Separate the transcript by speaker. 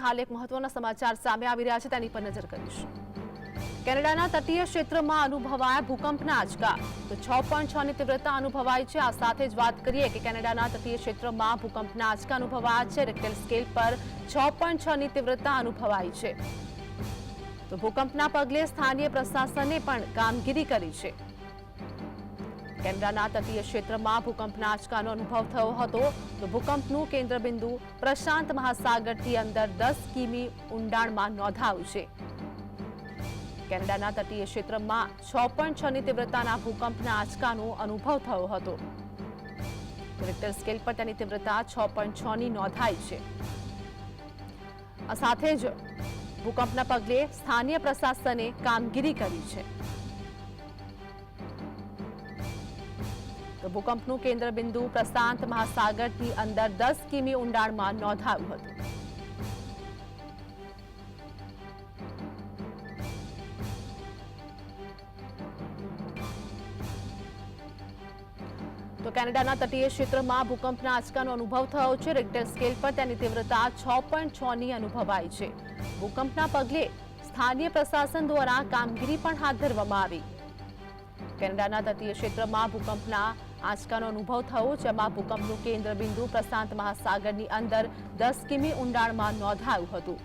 Speaker 1: હાલ એક મહત્વના સમાચાર સામે આવી રહ્યા છે, તેની પર નજર કરીશું. કેનેડાના તટીય ક્ષેત્રમાં અનુભવાયા ભૂકંપના આંચકા. તો છ પોઈન્ટ છની તીવ્રતા અનુભવાય છે. આ સાથે જ વાત કરીએ કે કેનેડાના તટીય ક્ષેત્રમાં ભૂકંપના આંચકા અનુભવાયા છે. રેક્ટેલ સ્કેલ પર છ પોઈન્ટ છની તીવ્રતા અનુભવાય છે. તો ભૂકંપના પગલે સ્થાનીય પ્રશાસને પણ કામગીરી કરી છે. કેનેડાના તટીય ક્ષેત્રમાં ભૂકંપના આંચકાનો અનુભવ થયો હતો. તો ભૂકંપનું કેન્દ્રબિંદુ પ્રશાંત મહાસાગરથી અંદર દસ કિમી ઊંડાણમાં નોંધાયું છે. કેનેડાના તટીય ક્ષેત્રમાં છ પોઈન્ટ છની તીવ્રતાના ભૂકંપના આંચકાનો અનુભવ થયો હતો. રિક્ટર સ્કેલ પર તેની તીવ્રતા છ પોઈન્ટ છની નોંધાઈ છે. આ સાથે જ ભૂકંપના પગલે સ્થાનીય પ્રશાસને કામગીરી કરી છે. તો ભૂકંપનું કેન્દ્રબિંદુ પ્રશાંત મહાસાગરની અંદર દસ કિમી ઊંડાણમાં નોંધાયું હતું. તો કેનેડાના તટીય ક્ષેત્રમાં ભૂકંપના આંચકાનો અનુભવ થયો છે. રેક્ટર સ્કેલ પર તેની તીવ્રતા છ પોઈન્ટ છની અનુભવાય છે. ભૂકંપના પગલે સ્થાનીય પ્રશાસન દ્વારા કામગીરી પણ હાથ ધરવામાં આવી. કેનેડાના તટીય ક્ષેત્રમાં ભૂકંપના આંચકાનો અનુભવ થયો, જેમાં ભૂકંપનું કેન્દ્ર બિંદુ પ્રશાંત મહાસાગરની અંદર દસ કિમી ઊંડાણમાં નોંધાયું હતું.